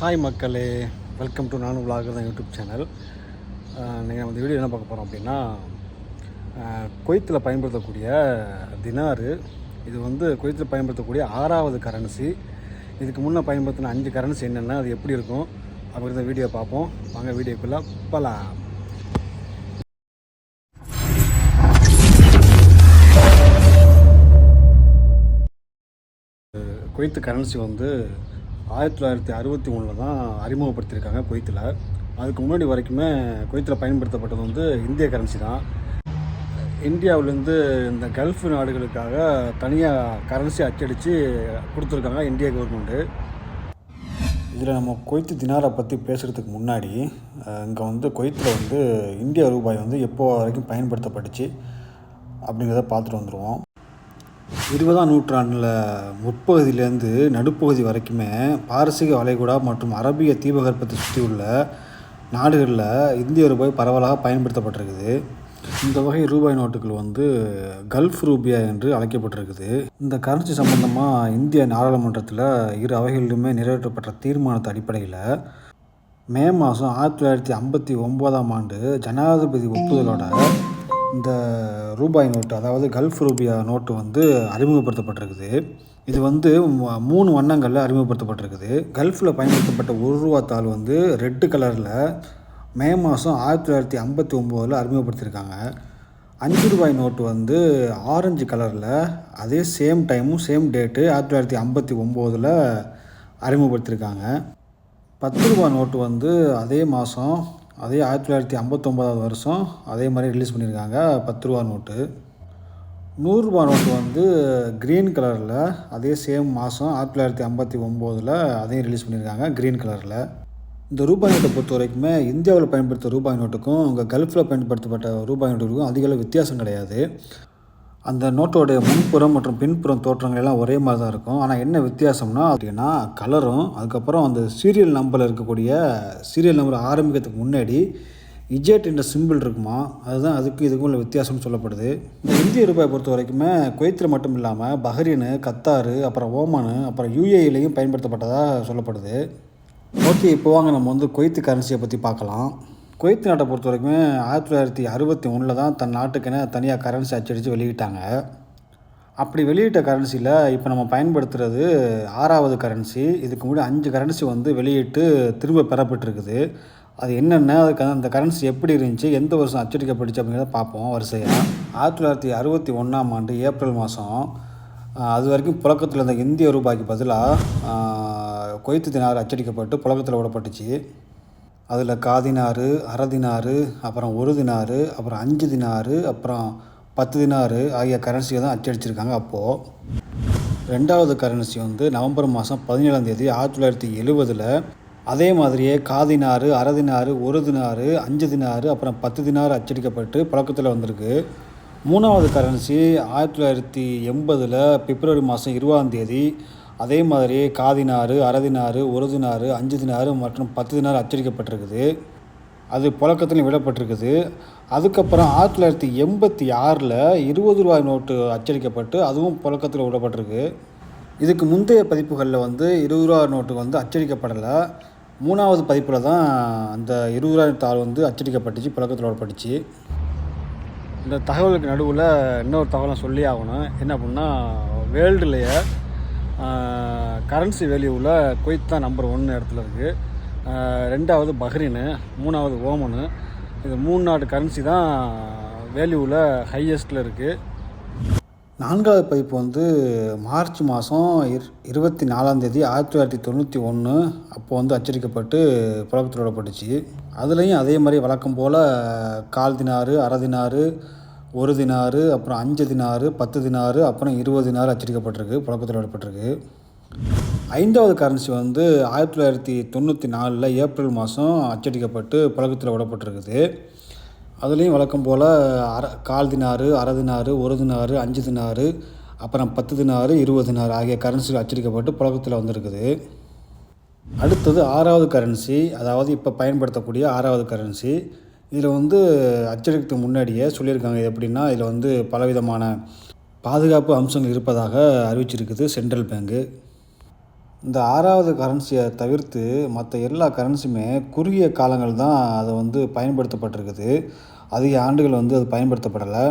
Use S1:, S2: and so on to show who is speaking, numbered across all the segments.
S1: Hi மக்களே. Welcome to நானும் vlogger தான் யூடியூப் சேனல் நீங்கள் நம்ம இந்த வீடியோ என்ன பார்க்க போகிறோம் அப்படின்னா குவைத்தில் பயன்படுத்தக்கூடிய தினாரு இது வந்து குவைத்தில் பயன்படுத்தக்கூடிய ஆறாவது கரன்சி இதுக்கு முன்னே பயன்படுத்தின அஞ்சு கரன்சி என்னென்ன அது எப்படி இருக்கும் அப்படிங்கிற வீடியோ பார்ப்போம். வாங்க வீடியோக்குள்ளே போகலாம் குவைத்து கரன்சி வந்து ஆயிரத்தி தொள்ளாயிரத்தி அறுபத்தி ஒன்றில் தான் அறிமுகப்படுத்தியிருக்காங்க குவைத்தில் அதுக்கு முன்னாடி வரைக்குமே குவைத்தில் பயன்படுத்தப்பட்டது வந்து இந்திய கரன்சி தான். இந்தியாவிலேருந்து இந்த கல்ஃப் நாடுகளுக்காக தனியாக கரன்சி அச்சடித்து கொடுத்துருக்காங்க இந்திய கவர்மெண்ட்டு இதில் நம்ம கொய்த்து தினாரை பற்றி பேசுகிறதுக்கு முன்னாடி இங்கே வந்து கொய்த்தில் வந்து இந்திய ரூபாய் வந்து எப்போ வரைக்கும் பயன்படுத்தப்பட்டுச்சு அப்படிங்கிறத பார்த்துட்டு வந்துடுவோம் இருபதாம் நூற்றாண்டில் முற்பகுதியிலேருந்து நடுப்பகுதி வரைக்குமே பாரசீக வளைகுடா மற்றும் அரபிய தீபகற்பத்தை சுற்றியுள்ள நாடுகளில் இந்திய ரூபாய் பரவலாக பயன்படுத்தப்பட்டிருக்குது. இந்த வகை ரூபாய் நோட்டுகள் வந்து கல்ஃப் ரூபியா என்று அழைக்கப்பட்டிருக்குது. இந்த கரன்சி சம்பந்தமாக இந்திய நாடாளுமன்றத்தில் இரு அவைகளிலுமே நிறைவேற்றப்பட்ட தீர்மானத்தை அடிப்படையில் மே மாதம் ஆயிரத்தி தொள்ளாயிரத்தி ஐம்பத்தி ஒம்போதாம் ஆண்டு ஜனாதிபதி ஒப்புதலோட இந்த ரூபாய் நோட்டு அதாவது கல்ஃப் ரூபியா நோட்டு வந்து அறிமுகப்படுத்தப்பட்டிருக்குது. இது வந்து மூணு வண்ணங்களில் அறிமுகப்படுத்தப்பட்டிருக்குது. கல்ஃபில் பயன்படுத்தப்பட்ட ஒரு ரூபா தாள் வந்து ரெட்டு கலரில் மே மாதம் ஆயிரத்தி தொள்ளாயிரத்தி ஐம்பத்தி ஒம்போதில் அறிமுகப்படுத்தியிருக்காங்க அஞ்சு ரூபாய் நோட்டு வந்து ஆரஞ்சு கலரில் அதே சேம் டைமும் சேம் டேட்டு ஆயிரத்தி தொள்ளாயிரத்தி ஐம்பத்தி ஒம்போதில் அறிமுகப்படுத்தியிருக்காங்க பத்து ரூபாய் நோட்டு வந்து அதே மாதம் அதே ஆயிரத்தி தொள்ளாயிரத்தி ஐம்பத்தொம்போதாவது வருஷம் அதே மாதிரி ரிலீஸ் பண்ணியிருக்காங்க. பத்து ரூபா நோட்டு. நூறுரூபா நோட்டு வந்து க்ரீன் கலரில் அதே சேம் மாதம் ஆயிரத்தி தொள்ளாயிரத்தி ஐம்பத்தி ஒம்போதில் அதையும் ரிலீஸ் பண்ணியிருக்காங்க க்ரீன் கலரில் இந்த ரூபாய் நோட்டை பொறுத்த வரைக்குமே இந்தியாவில் பயன்படுத்த ரூபாய் நோட்டுக்கும் அங்கே கல்ஃபில் பயன்படுத்தப்பட்ட ரூபாய் நோட்டுக்கும் அதிக அளவு வித்தியாசம் கிடையாது. அந்த நோட்டோடைய முன்புறம் மற்றும் பின்புறம் தோற்றங்கள் எல்லாம் ஒரே மாதிரி தான் இருக்கும். ஆனால் என்ன வித்தியாசம்னா அப்படின்னா கலரும் அதுக்கப்புறம் அந்த சீரியல் நம்பரில் இருக்கக்கூடிய சீரியல் நம்பர் ஆரம்பிக்கிறதுக்கு முன்னாடி இஜெட் என்ற சிம்பிள் இருக்குமா? அதுதான் அதுக்கு இதுக்கும் உள்ள வித்தியாசம்னு சொல்லப்படுது. இந்த இந்திய ரூபாயை பொறுத்த வரைக்குமே குவைத்தில் மட்டும் இல்லாமல் பஹ்ரீனு கத்தாரு அப்புறம் ஓமானு அப்புறம் யூஏஇலையும் பயன்படுத்தப்பட்டதாக சொல்லப்படுது. ஓகே இப்போ வாங்க நம்ம வந்து குவைத்து கரன்சியை பற்றி பார்க்கலாம். குவைத் நாட்டை பொறுத்த வரைக்கும் ஆயிரத்தி தொள்ளாயிரத்தி அறுபத்தி ஒன்றில் தான் தன் நாட்டுக்குன்னு தனியாக கரன்சி அச்சடித்து வெளியிட்டாங்க. அப்படி வெளியிட்ட கரன்சியில் இப்போ நம்ம பயன்படுத்துகிறது ஆறாவது கரன்சி இதுக்கு முன்னாடி அஞ்சு கரன்சி வந்து வெளியிட்டு திரும்ப பெறப்பட்டிருக்குது. அது என்னென்ன அதுக்கு அந்த கரன்சி எப்படி இருந்துச்சு எந்த வருஷம் அச்சடிக்கப்பட்டுச்சு அப்படிங்கிறத பார்ப்போம் வரிசையாக ஆயிரத்தி தொள்ளாயிரத்தி அறுபத்தி ஒன்றாம் ஆண்டு ஏப்ரல் மாதம் அது வரைக்கும் புழக்கத்தில் இருந்த இந்திய ரூபாய்க்கு பதிலாக கொய்த்து தினார் அச்சடிக்கப்பட்டு புழக்கத்தில் விடப்பட்டுச்சு. அதில் காதினாறு அரை தினாறு அப்புறம் ஒரு தினாறு அப்புறம் அஞ்சு தினாறு அப்புறம் பத்து தினாறு ஆகிய கரன்சியை தான் அச்சடிச்சிருக்காங்க அப்போது ரெண்டாவது கரன்சி வந்து நவம்பர் மாதம் பதினேழாம் தேதி ஆயிரத்தி தொள்ளாயிரத்தி எழுபதில் அதே மாதிரியே காதினாறு அரை தினாறு ஒரு தினாறு அஞ்சு தினாறு அப்புறம் பத்து தினாறு அச்சடிக்கப்பட்டு புழக்கத்தில் வந்திருக்கு. மூணாவது கரன்சி ஆயிரத்தி தொள்ளாயிரத்தி எண்பதில் பிப்ரவரி மாதம் இருபதாம் தேதி அதே மாதிரி காதினாறு அரை தினாறு ஒரு தினாறு அஞ்சு தினாறு மற்றும் பத்து தினாறு அச்சடிக்கப்பட்டிருக்குது. அது புழக்கத்துலையும் விடப்பட்டிருக்குது. அதுக்கப்புறம் ஆயிரத்தி தொள்ளாயிரத்தி எண்பத்தி ஆறில் இருபது ரூபாய் நோட்டு அச்சடிக்கப்பட்டு அதுவும் புழக்கத்தில் விடப்பட்டிருக்கு. இதுக்கு முந்தைய பதிப்புகளில் வந்து இருபது ரூபா நோட்டு வந்து அச்சடிக்கப்படலை. மூணாவது பதிப்பில் தான் அந்த இருபது ரூபாய் தாள் வந்து அச்சடிக்கப்பட்டுச்சு புழக்கத்தில் விடப்பட்டுச்சு. இந்த தகவலுக்கு நடுவில் இன்னொரு தகவலை சொல்லி ஆகணும். என்ன அப்படின்னா வேர்ல்டுலேயே கரன்சி வேல்யூவில் குவைத் தான் நம்பர் ஒன்று இடத்துல இருக்குது ரெண்டாவது பஹ்ரீனு மூணாவது ஓமனு. இது மூணு நாடு கரன்சி தான் வேல்யூவில் ஹையஸ்ட்டில் இருக்குது நான்காவது பைப்பு வந்து மார்ச் மாதம் இர் இருபத்தி நாலாந்தேதி ஆயிரத்தி தொள்ளாயிரத்தி தொண்ணூற்றி ஒன்று அப்போ வந்து அச்சடிக்கப்பட்டு புழக்கத்தில் விடப்பட்டுச்சு அதுலேயும் அதே மாதிரி வழக்கம் போல் கால் தினாறு அரை தினாறு ஒரு தினாறு அப்புறம் அஞ்சு தினாறு பத்து தினாறு அப்புறம் இருபது தினாறு அச்சடிக்கப்பட்டிருக்கு புழக்கத்தில் விடப்பட்டிருக்கு. ஐந்தாவது கரன்சி வந்து ஆயிரத்தி தொள்ளாயிரத்தி தொண்ணூற்றி நாலில் ஏப்ரல் மாதம் அச்சடிக்கப்பட்டு புழக்கத்தில் விடப்பட்டிருக்குது. அதுலேயும் வழக்கம் போல் அர கால் தினாறு அரை தினாறு ஒரு தினாறு அஞ்சு தினாறு அப்புறம் பத்து தினாறு இருபது தினாறு ஆகிய கரன்சிகள் அச்சடிக்கப்பட்டு புழக்கத்தில் வந்திருக்குது. அடுத்தது ஆறாவது கரன்சி அதாவது இப்போ பயன்படுத்தக்கூடிய ஆறாவது கரன்சி இதில் வந்து அச்சடிக்கிறதுக்கு முன்னாடியே சொல்லியிருக்காங்க இது எப்படின்னா இதில் வந்து பலவிதமான பாதுகாப்பு அம்சங்கள் இருப்பதாக அறிவிச்சிருக்குது சென்ட்ரல் பேங்கு. இந்த ஆறாவது கரன்சியை தவிர்த்து மற்ற எல்லா கரன்சியுமே குறுகிய காலங்கள் தான் அதை வந்து பயன்படுத்தப்பட்டிருக்குது. அதிக ஆண்டுகள் வந்து அது பயன்படுத்தப்படலை.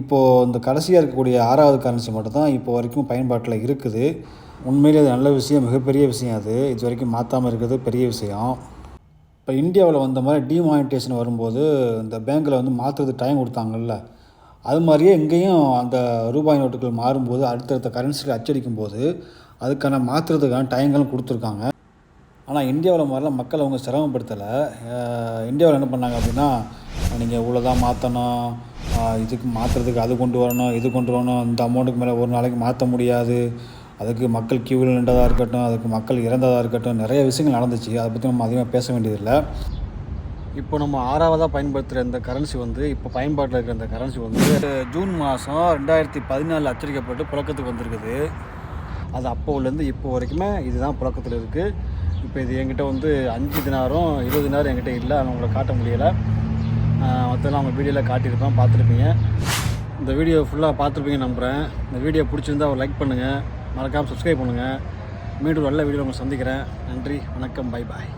S1: இப்போது இந்த கடைசியாக இருக்கக்கூடிய ஆறாவது கரன்சி மட்டும்தான் இப்போ வரைக்கும் பயன்பாட்டில் இருக்குது. உண்மையிலே அது நல்ல விஷயம் மிகப்பெரிய விஷயம் அது. இது வரைக்கும் மாற்றாமல் இருக்கிறது பெரிய விஷயம். இப்போ இந்தியாவில் வந்த மாதிரி டிமானிட்டேஷன் வரும்போது இந்த பேங்க்கில் வந்து மாற்றுறது டைம் கொடுத்தாங்கல்ல. அது மாதிரியே எங்கேயும் அந்த ரூபாய் நோட்டுகள் மாறும்போது அடுத்தடுத்த கரன்சிகள் அச்சடிக்கும் போது அதுக்கான மாற்றுறதுக்கான டைங்களும் கொடுத்துருக்காங்க. ஆனால் இந்தியாவில் மாதிரிலாம் மக்கள் அவங்க சிரமப்படுத்தலை. இந்தியாவில் என்ன பண்ணாங்க அப்படின்னா நீங்கள் இவ்வளோ தான் மாற்றணும் இதுக்கு மாற்றுறதுக்கு அது கொண்டு வரணும் இது கொண்டு வரணும். இந்த அமௌண்ட்டுக்கு மேலே ஒரு நாளைக்கு மாற்ற முடியாது. அதுக்கு மக்கள் கியூவில் நின்றதாக இருக்கட்டும் அதுக்கு மக்கள் இறந்ததாக இருக்கட்டும் நிறைய விஷயங்கள் நடந்துச்சு. அதை பற்றி நம்ம அதிகமாக பேச வேண்டியதில்லை. இப்போ நம்ம ஆறாவதாக பயன்படுத்துகிற இந்த கரன்சி வந்து இப்போ பயன்பாட்டில் இருக்கிற இந்த கரன்சி வந்து ஜூன் மாதம் ரெண்டாயிரத்தி பதினாலில் அச்சடிக்கப்பட்டு புழக்கத்துக்கு வந்திருக்குது. அது அப்போலேருந்து இப்போ வரைக்குமே இதுதான் புழக்கத்தில் இருக்குது இப்போ இது என்கிட்ட வந்து அஞ்சு தினாரம் இருபது நேரம் என்கிட்ட இல்லை. அதை உங்களை காட்ட முடியலை. மற்றெல்லாம் அவங்க வீடியோவில் காட்டியிருப்பேன் பார்த்துருப்பீங்க. இந்த வீடியோ ஃபுல்லாக பார்த்துருப்பீங்க நம்புகிறேன் இந்த வீடியோ பிடிச்சிருந்தா ஒரு லைக் பண்ணுங்கள் மறக்காமல் சப்ஸ்கிரைப் பண்ணுங்கள் மீண்டும் நல்ல வீடியோ உங்களை சந்திக்கிறேன். நன்றி வணக்கம் பை பாய்